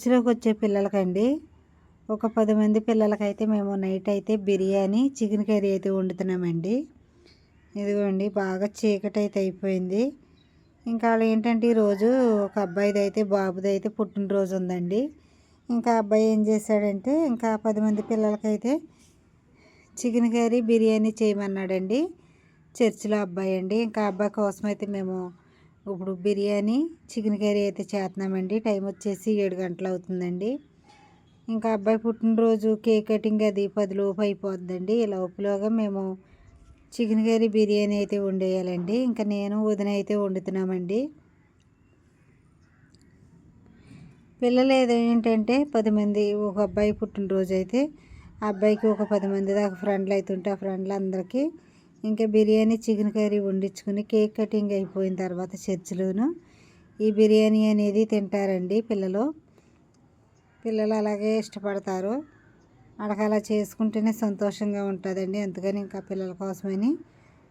చర్చిలోకి వచ్చే పిల్లలకండి. ఒక పది మంది పిల్లలకైతే మేము నైట్ అయితే బిర్యానీ చికెన్ కర్రీ అయితే వండుతున్నామండి. ఇదిగోండి బాగా చీకటి అయితే అయిపోయింది. ఇంకా వాళ్ళు ఏంటంటే ఈరోజు ఒక అబ్బాయిది అయితే బాబుది అయితే పుట్టినరోజు ఉందండి. ఇంకా అబ్బాయి ఏం చేశాడంటే ఇంకా పది మంది పిల్లలకైతే చికెన్ కర్రీ బిర్యానీ చేయమన్నాడండి. చర్చిలో అబ్బాయి అండి. ఇంకా అబ్బాయి కోసం అయితే మేము ఇప్పుడు బిర్యానీ చికెన్ కర్రీ అయితే చేస్తున్నామండి టైం వచ్చేసి ఏడు గంటలు అవుతుందండి. ఇంకా అబ్బాయి పుట్టినరోజు కేక్ కటింగ్ అది పది లోపు అయిపోద్దండి. లోపులోగా మేము చికెన్ కర్రీ బిర్యానీ అయితే వండేయాలండి. ఇంకా నేను వదిన అయితే వండుతున్నామండి. పిల్లలు ఏదేంటంటే పది మంది ఒక అబ్బాయి పుట్టినరోజు అయితే ఆ అబ్బాయికి ఒక పది మంది దాకా ఫ్రెండ్లు అవుతుంటే ఆ ఫ్రెండ్లు అందరికీ ఇంకా బిర్యానీ చికెన్ కర్రీ వండించుకుని కేక్ కటింగ్ అయిపోయిన తర్వాత చర్చిలోను ఈ బిర్యానీ అనేది తింటారండి పిల్లలు. పిల్లలు అలాగే ఇష్టపడతారు. వాళ్ళకి అలా చేసుకుంటేనే సంతోషంగా ఉంటుందండి. అందుకని ఇంకా పిల్లల కోసమని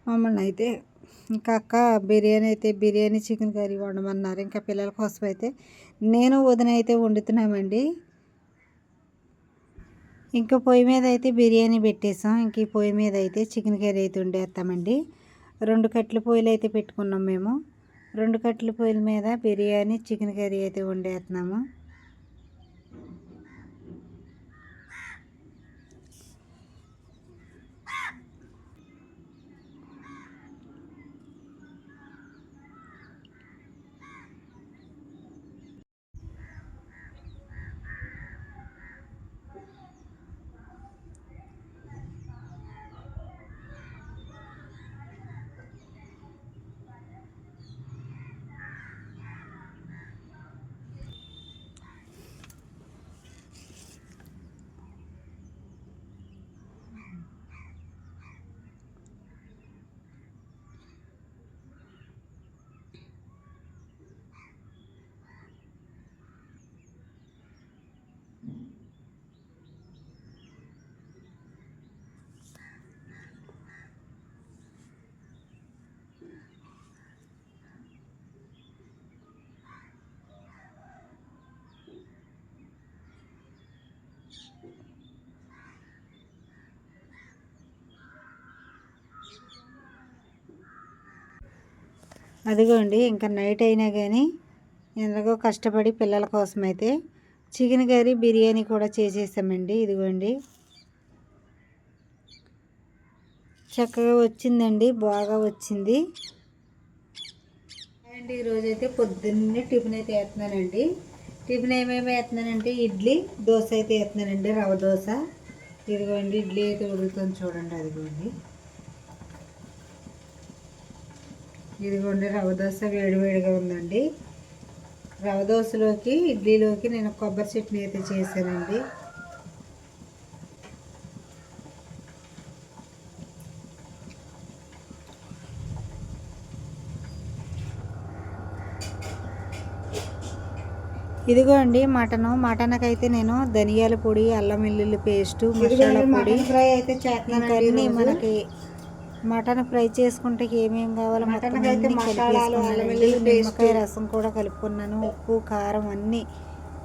మమ్మల్ని అయితే ఇంకా అక్క బిర్యానీ అయితే బిర్యానీ చికెన్ కర్రీ వండమన్నారు. ఇంకా పిల్లల కోసం అయితే నేను వదిన అయితే వండుతున్నామండి. ఇంకా పొయ్యి మీద అయితే బిర్యానీ పెట్టేసాం. ఇంక ఈ పొయ్యి మీద అయితే చికెన్ కర్రీ అయితే వండేస్తామండి. రెండు కట్టెల పొయ్యిలు అయితే పెట్టుకున్నాం మేము. రెండు కట్ల పొయ్యిల మీద బిర్యానీ చికెన్ కర్రీ అయితే వండేస్తున్నాము. అదిగోండి ఇంకా నైట్ అయినా కానీ ఎంతగో కష్టపడి పిల్లల కోసం అయితే చికెన్ కర్రీ బిర్యానీ కూడా చేసేసామండి. ఇదిగోండి. చక్కగా వచ్చిందండి బాగా వచ్చింది. అండ్ ఈరోజు అయితే పొద్దున్నే టిఫిన్ అయితే వేస్తున్నానండి. టిఫిన్ ఏమేమి వేస్తున్నానంటే ఇడ్లీ దోశ అయితే వేస్తున్నానండి రవ్వ దోశ ఇదిగోండి ఇడ్లీ అయితే ఉడుగుతుంది చూడండి అదిగోండి. ఇదిగోండి రవ్వ దోశ వేడివేడిగా ఉందండి. రవ్వ దోశలోకి ఇడ్లీలోకి నేను కొబ్బరి చట్నీ అయితే చేశానండి. ఇదిగో అండి మటను. మటన్కి అయితే నేను ధనియాల పొడి అల్లం వెల్లుల్లి పేస్టు మసాలా పొడి ఫ్రై అయితే చేస్తున్నాను మనకి మటన్ ఫ్రై చేసుకుంటే ఏమేమి కావాలో మటన్ అయితే నిమ్మకాయ రసం కూడా కలుపుకున్నాను. ఉప్పు కారం అన్నీ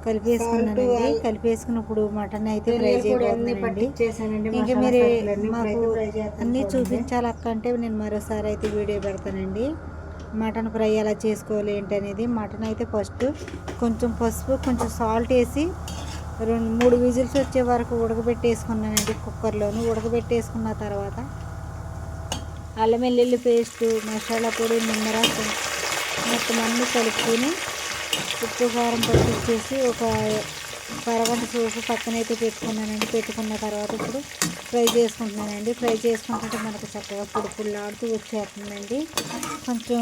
కలిపేసుకున్నానండి. కలిపేసుకుని ఇప్పుడు మటన్ అయితే ఫ్రై చేయబోతున్నానండి. ఇంకా మీరు మాకు అన్నీ చూపించాలి అక్క అంటే నేను మరోసారి అయితే వీడియో పెడతానండి. మటన్ ఫ్రై ఎలా చేసుకోవాలి ఏంటనేది. మటన్ అయితే ఫస్ట్ కొంచెం పసుపు కొంచెం సాల్ట్ వేసి రెండు మూడు విజిల్స్ వచ్చే వరకు ఉడకబెట్టేసుకున్నానండి కుక్కర్లోను. ఉడకబెట్టేసుకున్న తర్వాత అల్లం వెల్లుల్లి పేస్టు మసాలా పొడి నిమ్మరసం మొత్తం అన్నీ కలుపుకొని ఉప్పు కారం పట్టించేసి ఒక పరగంట సూపు పక్కనైతే పెట్టుకున్నానండి. పెట్టుకున్న తర్వాత ఇప్పుడు ఫ్రై చేసుకుంటున్నానండి. ఫ్రై చేసుకుంటుంటే మనకు చక్కగా పొడి పుల్లాడుతూ వచ్చేస్తుందండి. కొంచెం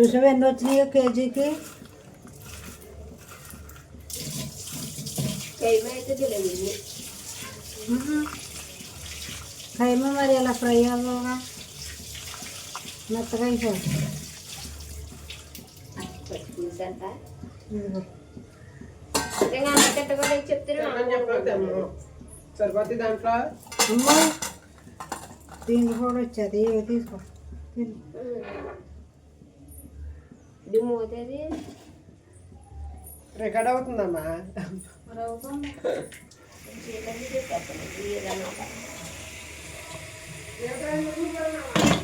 చూసావు ఎన్ని వచ్చినాయో కేజీకి? కైమ మరి ఎలా ఫ్రై అవ్వగా? మెత్తగా సరిపోతే దాంట్లో? అమ్మో దీనికి కూడా వచ్చేది. తీసుకో. ఇది మోతేది రికార్డ్ అవుతుందమ్మా. ఏదన్నా